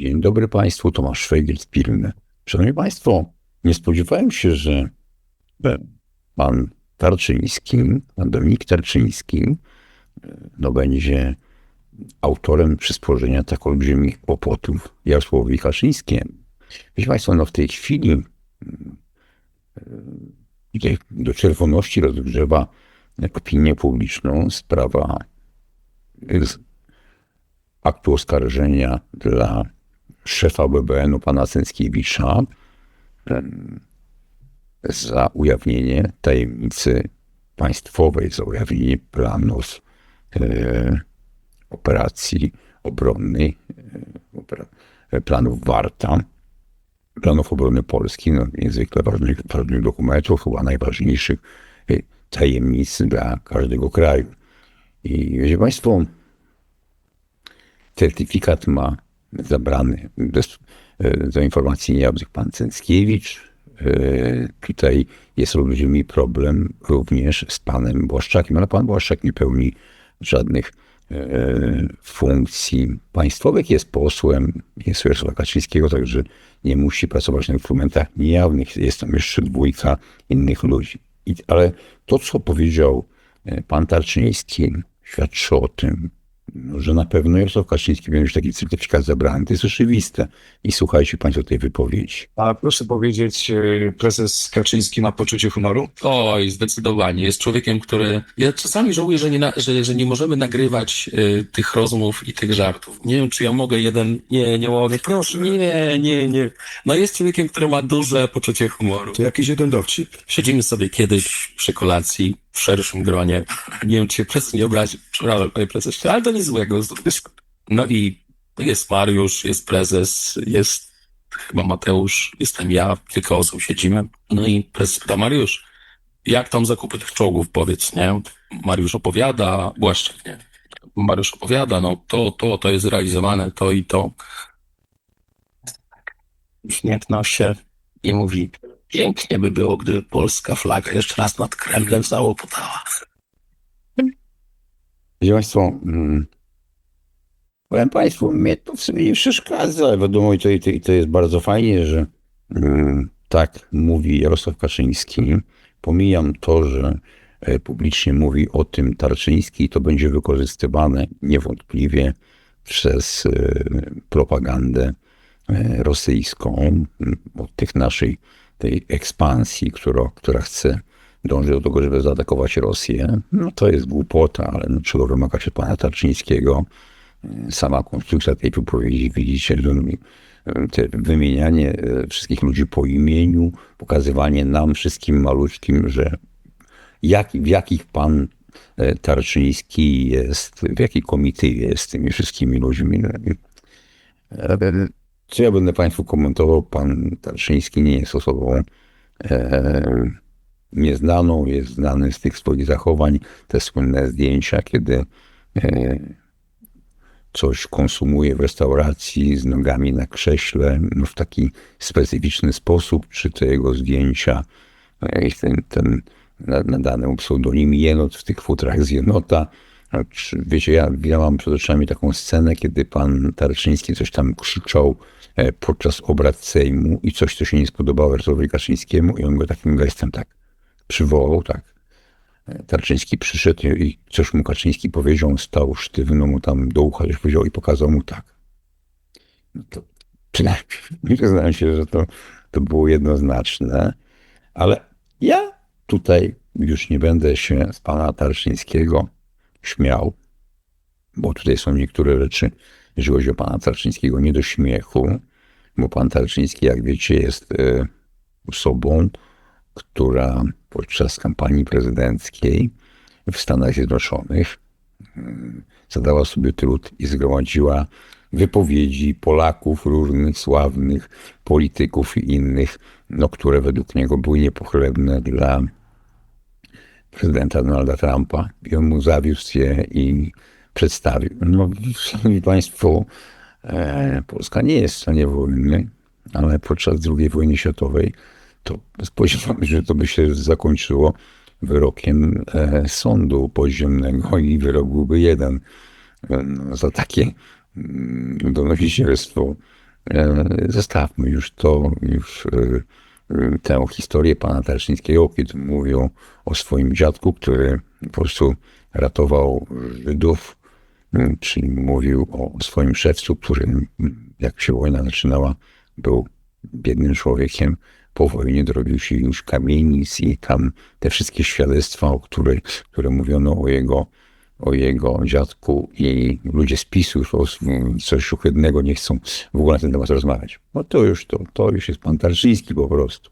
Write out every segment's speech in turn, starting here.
Dzień dobry Państwu, Tomasz Szwejgiel z Pilny. Szanowni Państwo, nie spodziewałem się, że pan Tarczyński, pan Dominik Tarczyński, no będzie autorem przysporzenia tak olbrzymich kłopotów Jarosławowi Kaczyńskiemu. Wiecie Państwo, no w tej chwili mm, tutaj do czerwoności rozgrzewa opinię publiczną sprawa aktu oskarżenia dla szefa BBN-u pana Sęskiewicza em, za ujawnienie tajemnicy państwowej, za ujawnienie planów e, operacji obronnej, e, e, planów Warta, planów obrony Polski, no, niezwykle ważnych, ważnych dokumentów, chyba najważniejszych tajemnic dla każdego kraju. I wiecie Państwo, certyfikat ma zabrany bez, e, za informacji niejawnych pan Cęckiewicz. E, Tutaj jest olbrzymi problem również z panem Błaszczakiem, ale pan Błaszczak nie pełni żadnych e, funkcji państwowych, jest posłem, jest Jarosława Kaczyńskiego, także nie musi pracować na instrumentach niejawnych. Jest tam jeszcze dwójka innych ludzi. I, ale to, co powiedział e, pan Tarczyński, świadczy o tym, no, że na pewno Jarosław Kaczyński będzie już taki certyfikat zabrany. To jest oczywiste. I słuchajcie Państwo tej wypowiedzi. A proszę powiedzieć, e, prezes Kaczyński ma poczucie humoru? Oj, zdecydowanie. Jest człowiekiem, który. Ja czasami żałuję, że nie, na, że, że nie możemy nagrywać y, tych rozmów i tych żartów. Nie wiem, czy ja mogę jeden. Nie, nie mogę. Proszę. Nie, nie, nie. No jest człowiekiem, który ma duże poczucie humoru. To jakiś jeden dowcip. Siedzimy sobie kiedyś przy kolacji w szerszym gronie. Nie wiem, czy prezes nie obrazi. Przepraszam, panie prezesie, ale to nic złego. No i jest Mariusz, jest prezes, jest chyba Mateusz, jestem ja, kilka osób siedzimy. No i prezes pyta Mariusz, jak tam zakupy tych czołgów, powiedz, nie? Mariusz opowiada, Błaszczyk, nie? Mariusz opowiada, no to, to, to jest realizowane, to i to. Uśmiechnął się i mówi, pięknie by było, gdyby polska flaga jeszcze raz nad Kremlem załopotała. Wiecie Państwo, mm, powiem Państwu, mnie to w sumie nie przeszkadza, wiadomo, i to, i to, i to jest bardzo fajnie, że mm, tak mówi Jarosław Kaczyński. Pomijam to, że e, publicznie mówi o tym Tarczyński, to będzie wykorzystywane niewątpliwie przez e, propagandę e, rosyjską, m, od tych naszej tej ekspansji, która, która chce dąży do tego, żeby zaatakować Rosję. No to jest głupota, ale no, czego wymaga się pana Tarczyńskiego? Sama konstrukcja tej wypowiedzi, widzicie, że e, te wymienianie e, wszystkich ludzi po imieniu, pokazywanie nam wszystkim maluczkim, że jak, w jakich pan e, Tarczyński jest, w jakiej komitywie jest z tymi wszystkimi ludźmi. Co ja będę Państwu komentował? Pan Tarczyński nie jest osobą e, nieznaną, jest znany z tych swoich zachowań, te słynne zdjęcia, kiedy e, coś konsumuje w restauracji z nogami na krześle no, w taki specyficzny sposób, czy te jego zdjęcia, e, ten, ten na- nadany mu pseudonim Jenot w tych futrach z Jenota. Wiecie, ja, mam przed oczami taką scenę, kiedy pan Tarczyński coś tam krzyczał e, podczas obrad Sejmu i coś, co się nie spodobało Jarosławowi Kaczyńskiemu i on go takim gestem tak przywołał, tak. Tarczyński przyszedł i coś mu Kaczyński powiedział, on stał sztywno mu tam do ucha, coś powiedział i pokazał mu tak. No to przynajmniej przyznam się, że to, to było jednoznaczne, ale ja tutaj już nie będę się z pana Tarczyńskiego śmiał, bo tutaj są niektóre rzeczy, jeżeli chodzi o pana Tarczyńskiego, nie do śmiechu, bo pan Tarczyński, jak wiecie, jest e, osobą, która podczas kampanii prezydenckiej w Stanach Zjednoczonych mm, zadała sobie trud i zgromadziła wypowiedzi Polaków, różnych sławnych polityków i innych, no, które według niego były niepochlebne dla prezydenta Donalda Trumpa. I on mu zawiózł je i przedstawił. No, szanowni państwo, e, Polska nie jest w stanie wojny, ale podczas II wojny światowej to spodziewam się, że to by się zakończyło wyrokiem e, sądu podziemnego i wyrok byłby jeden. No, za takie mm, donosicielstwo zostawmy już to, już tę historię pana Tarczyńskiego, kiedy mówił o swoim dziadku, który po prostu ratował Żydów, m, czyli mówił o swoim szewcu, który jak się wojna zaczynała, był biednym człowiekiem. Po wojnie dorobił się już kamienic i tam te wszystkie świadectwa, o które, które mówiono o jego, o jego dziadku i ludzie z PiSu coś ohydnego nie chcą w ogóle na ten temat rozmawiać. No to już, to, to już jest pan Tarczyński po prostu.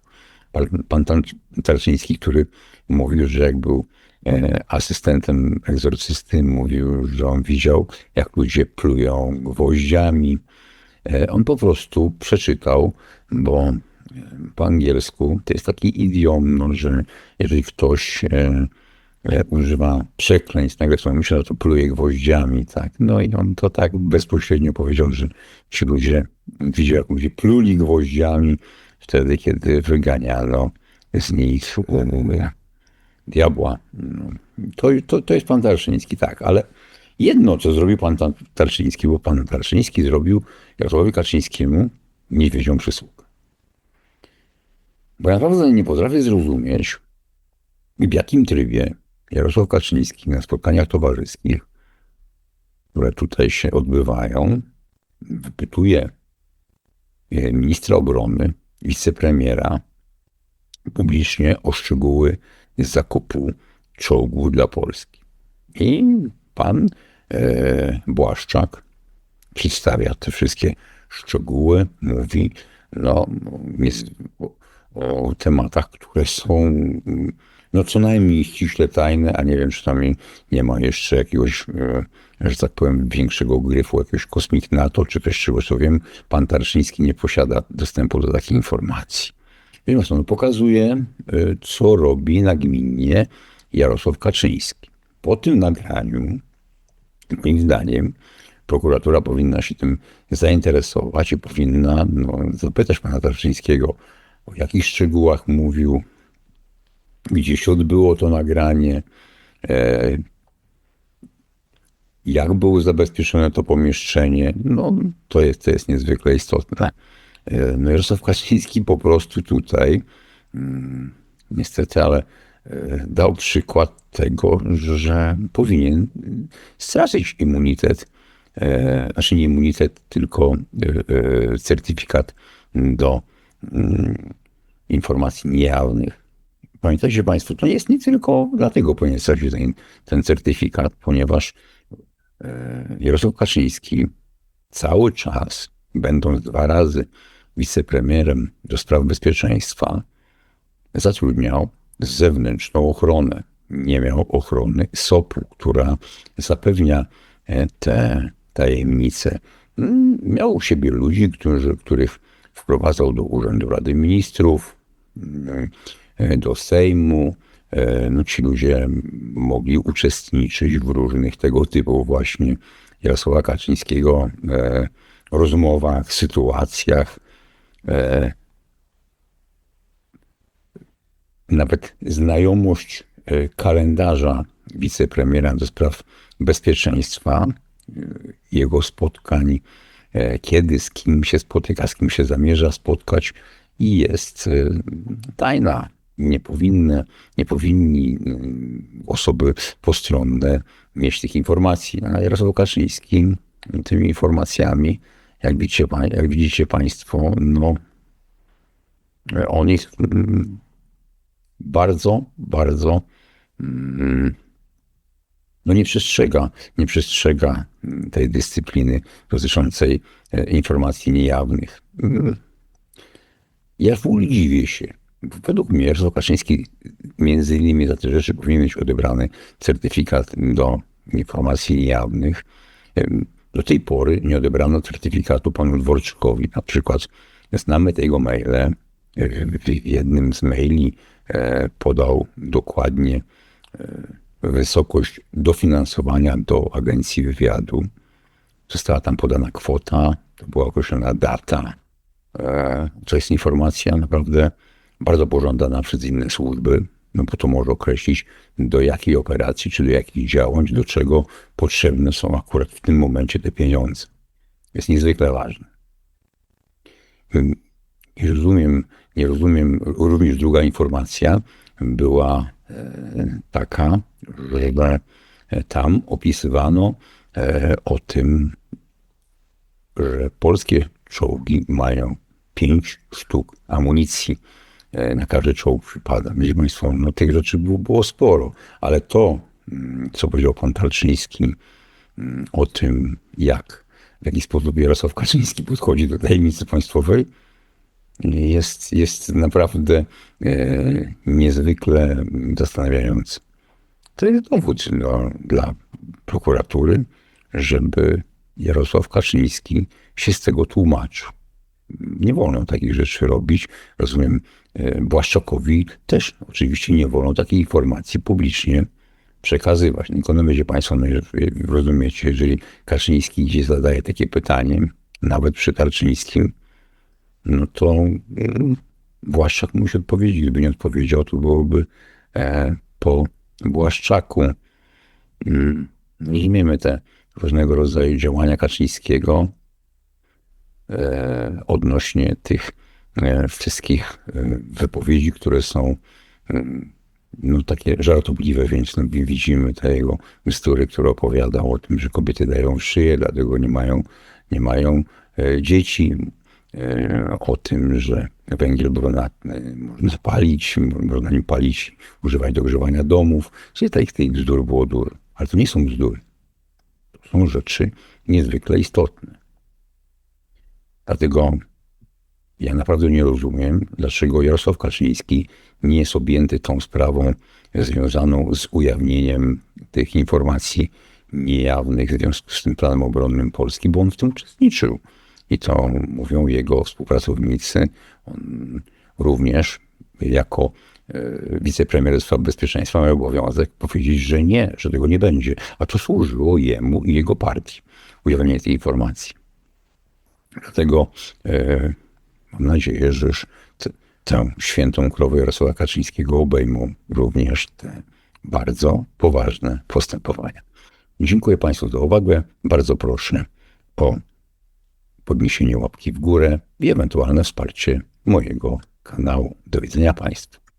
Pan, pan Tar- Tarczyński, który mówił, że jak był e, asystentem egzorcysty, mówił, że on widział, jak ludzie plują gwoździami. E, on po prostu przeczytał, bo po angielsku to jest taki idiom, no, że jeżeli ktoś e, używa przekleństw, nagle sobie myślę, to pluje gwoździami, tak. No i on to tak bezpośrednio powiedział, że ci ludzie, widział jak ludzie pluli gwoździami wtedy, kiedy wyganiano z nich diabła. No, to, to, to jest pan Tarszyński, tak, ale jedno, co zrobił pan Tar- Tarczyński, bo pan Tarczyński zrobił Jarosławowi Kaczyńskiemu niedźwiedzią przysługę. Bo ja naprawdę nie potrafię zrozumieć, w jakim trybie Jarosław Kaczyński na spotkaniach towarzyskich, które tutaj się odbywają, wypytuje e, ministra obrony, wicepremiera publicznie o szczegóły zakupu czołgu dla Polski. I pan e, Błaszczak przedstawia te wszystkie szczegóły, mówi no, jest o, o tematach, które są no, co najmniej ściśle tajne, a nie wiem, czy tam nie ma jeszcze jakiegoś, e, że tak powiem, większego gryfu, jakiegoś kosmik NATO, czy też czego co wiem, pan Tarszyński nie posiada dostępu do takich informacji. Więc on pokazuje, y, co robi nagminnie Jarosław Kaczyński. Po tym nagraniu, moim zdaniem, prokuratura powinna się tym zainteresować i powinna no, zapytać pana Tarczyńskiego, o jakich szczegółach mówił, gdzie się odbyło to nagranie, e, jak było zabezpieczone to pomieszczenie. No, to jest, to jest niezwykle istotne. E, No Jarosław Kaczyński po prostu tutaj, mm, niestety, ale e, dał przykład tego, że powinien stracić immunitet, znaczy nie immunitet, tylko certyfikat do mm, informacji niejawnych. Pamiętajcie Państwo, to jest nie tylko dlatego powinien stracić ten, ten certyfikat, ponieważ e, Jarosław Kaczyński cały czas, będąc dwa razy wicepremierem do spraw bezpieczeństwa, zatrudniał zewnętrzną ochronę. Nie miał ochrony SOP-u, która zapewnia e, te tajemnice. Mm, Miał u siebie ludzi, którzy, których wprowadzał do Urzędu Rady Ministrów, mm, do Sejmu. E, No, ci ludzie mogli uczestniczyć w różnych tego typu właśnie Jarosława Kaczyńskiego e, rozmowach, sytuacjach. E, Nawet znajomość e, kalendarza wicepremiera do spraw bezpieczeństwa, e, jego spotkań, e, kiedy z kim się spotyka, z kim się zamierza spotkać i jest e, tajna. Nie powinny, nie powinni mm, osoby postronne mieć tych informacji. A Jarosław Kaczyński tymi informacjami, jak widzicie, jak widzicie Państwo, no, on ich mm, bardzo, bardzo mm, no nie przestrzega, nie przestrzega tej dyscypliny dotyczącej e, informacji niejawnych. Ja w dziwię się. Według mnie Jarosław Kaczyński między innymi za te rzeczy powinien mieć odebrany certyfikat do informacji niejawnych. Em, Do tej pory nie odebrano certyfikatu panu Dworczykowi. Na przykład znamy tego maile. E, W jednym z maili e, podał dokładnie e, wysokość dofinansowania do agencji wywiadu. Została tam podana kwota, to była określona data. To jest informacja naprawdę bardzo pożądana przez inne służby, no bo to może określić do jakiej operacji, czy do jakich działań, do czego potrzebne są akurat w tym momencie te pieniądze. Jest niezwykle ważne. nie rozumiem, nie rozumiem, również druga informacja była e, taka, że e, tam opisywano e, o tym, że polskie czołgi mają pięć sztuk amunicji. E, Na każdy czołg przypada. Wiecie Państwo, no tych rzeczy było, było sporo, ale to, mm, co powiedział pan Talczyński mm, o tym, jak, w jaki sposób Jarosław Kaczyński podchodzi do tajemnicy państwowej, jest, jest naprawdę e, niezwykle zastanawiający. To jest dowód no, dla prokuratury, żeby Jarosław Kaczyński się z tego tłumaczył. Nie wolno takich rzeczy robić. Rozumiem, e, Błaszczakowi też oczywiście nie wolno takiej informacji publicznie przekazywać. Tylko no wiecie Państwo, no, rozumiecie, jeżeli Kaczyński gdzieś zadaje takie pytanie, nawet przy Tarczyńskim, no to mm, Błaszczak musi odpowiedzieć. Gdyby nie odpowiedział, to byłoby e, po Błaszczaku. Mm, Rozumiemy te różnego rodzaju działania Kaczyńskiego e, odnośnie tych e, wszystkich e, wypowiedzi, które są no, takie żartobliwe, więc no, widzimy te jego bzdury, które opowiadał o tym, że kobiety dają szyję, dlatego nie mają, nie mają e, dzieci, e, o tym, że węgiel brunatny można palić, można nim palić, używać do ogrzewania domów. Czyli tych, tych bzdur było dużo. Ale to nie są bzdury. To są rzeczy niezwykle istotne. Dlatego ja naprawdę nie rozumiem, dlaczego Jarosław Kaczyński nie jest objęty tą sprawą związaną z ujawnieniem tych informacji niejawnych w związku z tym planem obronnym Polski, bo on w tym uczestniczył. I to mówią jego współpracownicy. On również jako e, wicepremier spraw bezpieczeństwa miał obowiązek powiedzieć, że nie, że tego nie będzie. A to służyło jemu i jego partii, ujawnienie tej informacji. Dlatego e, mam nadzieję, że już t- tę świętą krowę Jarosława Kaczyńskiego obejmą również te bardzo poważne postępowania. Dziękuję Państwu za uwagę. Bardzo proszę o podniesienie łapki w górę i ewentualne wsparcie mojego kanału. Do widzenia Państwu.